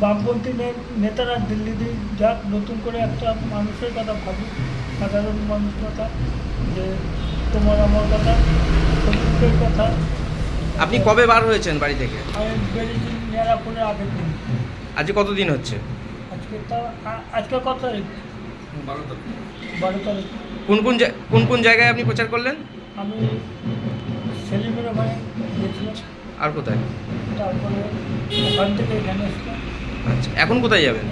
বামপন্থী নেতারা দিল্লিতে যাক নতুন করে একটা মানুষের কথা ভাবুক সাধারণ মানুষ কথা যে তোমার আমার কথা শ্রমিকের কথা। আপনি কবে বার হয়েছেন বাড়ি থেকে? আমি বেরিয়েছি নিরাপনের আগের দিন। আজকে কতদিন হচ্ছে? আজকে তা আজকে কত তারিখ? বারো তারিখ। কোন কোন জায়- কোন কোন জায়গায় আপনি প্রচার করলেন? আমি সেলিমের ওখানে গিয়েছিলাম। আর কোথায়? তারপরে ওখান থেকে এখানে আচ্ছা এখন কোথায় যাবেন?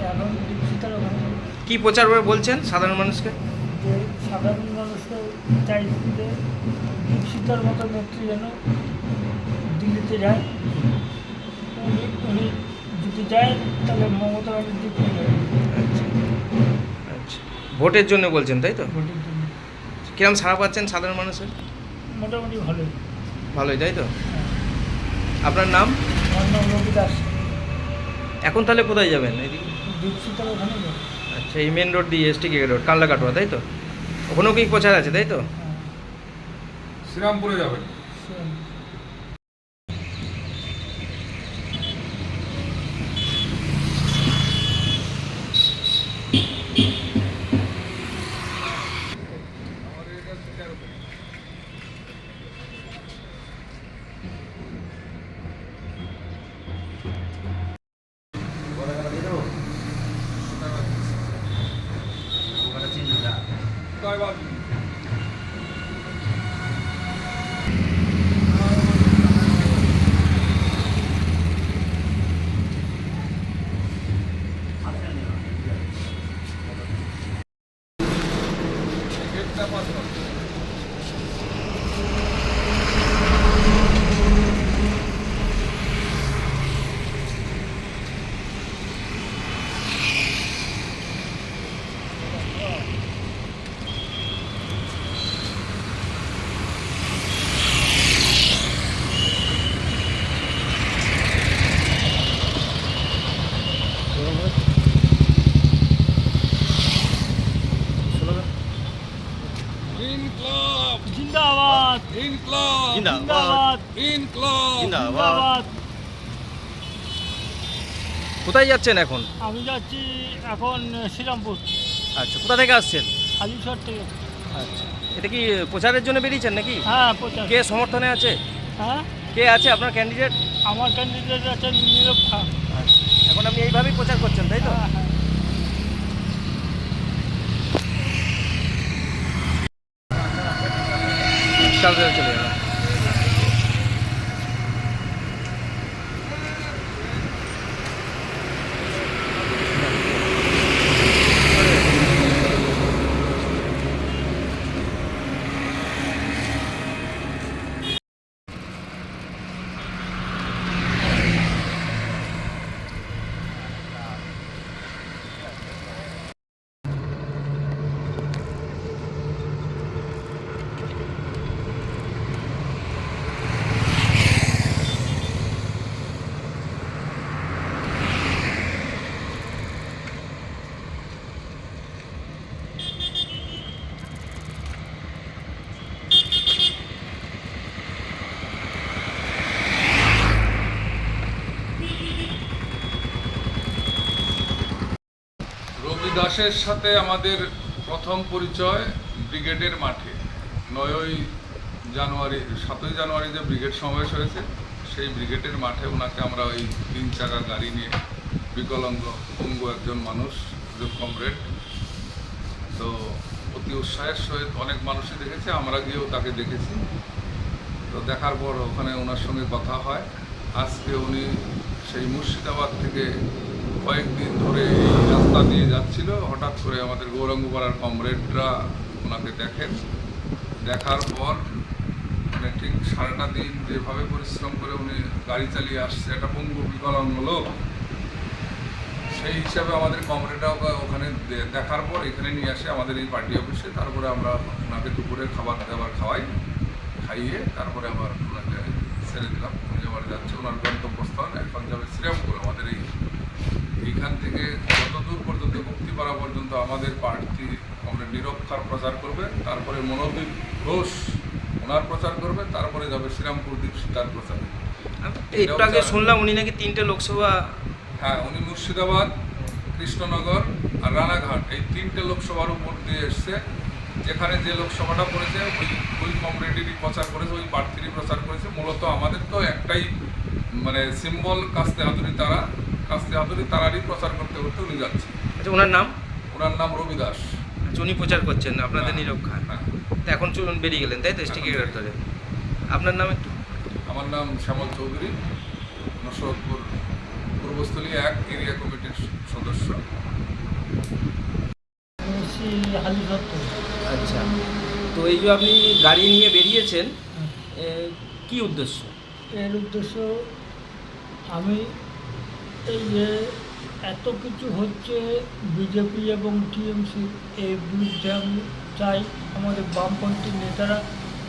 কি প্রচার করে বলছেন সাধারণ মানুষকে? সাধারণ মানুষকে চাইছি যে দীপশিতার মতো নেত্রী যেন দিল্লিতে যায় উনি উনি যদি যায় তাহলে মমতা ব্যানার্জি আচ্ছা আচ্ছা। ভোটের জন্য বলছেন তাই তো? ভোটের জন্য। কিরম সাড়া পাচ্ছেন সাধারণ মানুষের? মোটামুটি ভালোই। ভালোই তাই তো? হ্যাঁ। আপনার নাম? আমার নাম রবি দাস। এখন তাহলে কোথায় যাবেন? আচ্ছা এই মেন রোড দিয়ে এসটি কে রোড কাল্লা কাটোয়া তাই তো? ওখানেও কি প্রচার আছে তাই তো? হ্যাঁ। শ্রীরামপুরে যাবেন। জিন্দাবাদ। ইনকলাব। জিন্দাবাদ। কোথায় যাচ্ছেন এখন? আমি যাচ্ছি এখন শ্রীরামপুর। আচ্ছা কোথা থেকে আসছেন? হালিশহর থেকে। আচ্ছা এটা কি প্রচারের জন্য বেরিয়েছেন নাকি? হ্যাঁ প্রচার। কে সমর্থনে আছে? হ্যাঁ? কে আছে আপনার ক্যান্ডিডেট আমার ক্যান্ডিডেট আছে নীরব খা। আচ্ছা এখন আপনি এইভাবেই প্রচার করছেন তাই তো? হ্যাঁ হ্যাঁ। চলে চলে যাবেন। রবি দাসের সাথে আমাদের প্রথম পরিচয় ব্রিগেডের মাঠে। নয়ই জানুয়ারি, সাতই জানুয়ারি যে ব্রিগেড সমাবেশ হয়েছে, সেই ব্রিগেডের মাঠে ওনাকে আমরা ওই তিন চাকা গাড়ি নিয়ে বিকলাঙ্গ, পঙ্গু একজন মানুষ কমরেড, তো অতি উৎসাহের সহিত অনেক মানুষই দেখেছে, আমরা গিয়েও তাকে দেখেছি। তো দেখার পর ওখানে ওনার সঙ্গে কথা হয়। আজকে উনি সেই মুর্শিদাবাদ থেকে কয়েকদিন ধরে এই যাচ্ছিল, হঠাৎ করে আমাদের গৌরাঙ্গপাড়ার কমরেডরা ওনাকে দেখেন। দেখার পর মানে ঠিক সারাটা দিন যেভাবে পরিশ্রম করে উনি গাড়ি চালিয়ে আসছে, একটা পঙ্গু বিকলাঙ্গ লোক, সেই হিসাবে আমাদের কমরেডরা ওখানে দেখার পর এখানে নিয়ে আসে আমাদের এই পার্টি অফিসে। তারপরে আমরা ওনাকে দুপুরে খাবার দাবার খাওয়াই, খাইয়ে তারপরে আবার ওনাকে ছেড়ে দিলাম। উনি আবার যাচ্ছে, ওনার গন্তব্যস্থল এখন যাবে শ্রীরামপুর আমাদের এই এইখান থেকে যতদূর পর্যন্ত মুক্তিপাড়া পর্যন্ত আমাদের প্রার্থী কমরেড নিরক্ষার প্রচার করবে তারপরে মনোদীপ ঘোষ ওনার প্রচার করবে তারপরে যাবে শ্রীরামপুর দ্বীপ সীতার প্রচার। একটু আগে শুনলাম উনি নাকি তিনটে লোকসভা হ্যাঁ উনি মুর্শিদাবাদ কৃষ্ণনগর আর রানাঘাট এই তিনটে লোকসভার উপর দিয়ে এসছে। যেখানে যে লোকসভাটা পড়েছে ওই ওই কমরেডেরই প্রচার করেছে ওই প্রার্থীরই প্রচার করেছে। মূলত আমাদের তো একটাই মানে সিম্বল কাস্তে হাতুড়ি তারা কাস্তে হাতুড়ি তারারই প্রচার করতে করতে উনি যাচ্ছে। আচ্ছা ওনার নাম? ওনার নাম রবি দাস উনি প্রচার করছেন আপনাদের। নিরক্ষা। তো এখন চলুন বেরিয়ে গেলেন তাই তো এসটি ধরে আপনার নাম একটু? আমার নাম শ্যামল চৌধুরী নসরতপুর পূর্বস্থলী এক এরিয়া কমিটির সদস্য। আচ্ছা তো এই যে আপনি গাড়ি নিয়ে বেরিয়েছেন কি উদ্দেশ্য? এর উদ্দেশ্য আমি এই যে এত কিছু হচ্ছে, বিজেপি এবং টিএমসি এর বিরুদ্ধে আমি চাই আমাদের বামপন্থী নেতারা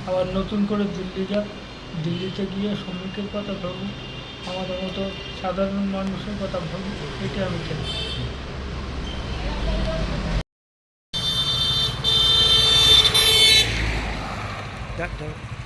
আবার নতুন করে দিল্লি যাক দিল্লিতে গিয়ে শ্রমিকের কথা ভাবুক, আমাদের মতো সাধারণ মানুষের কথা ভাবুন এটা আমি চাই That.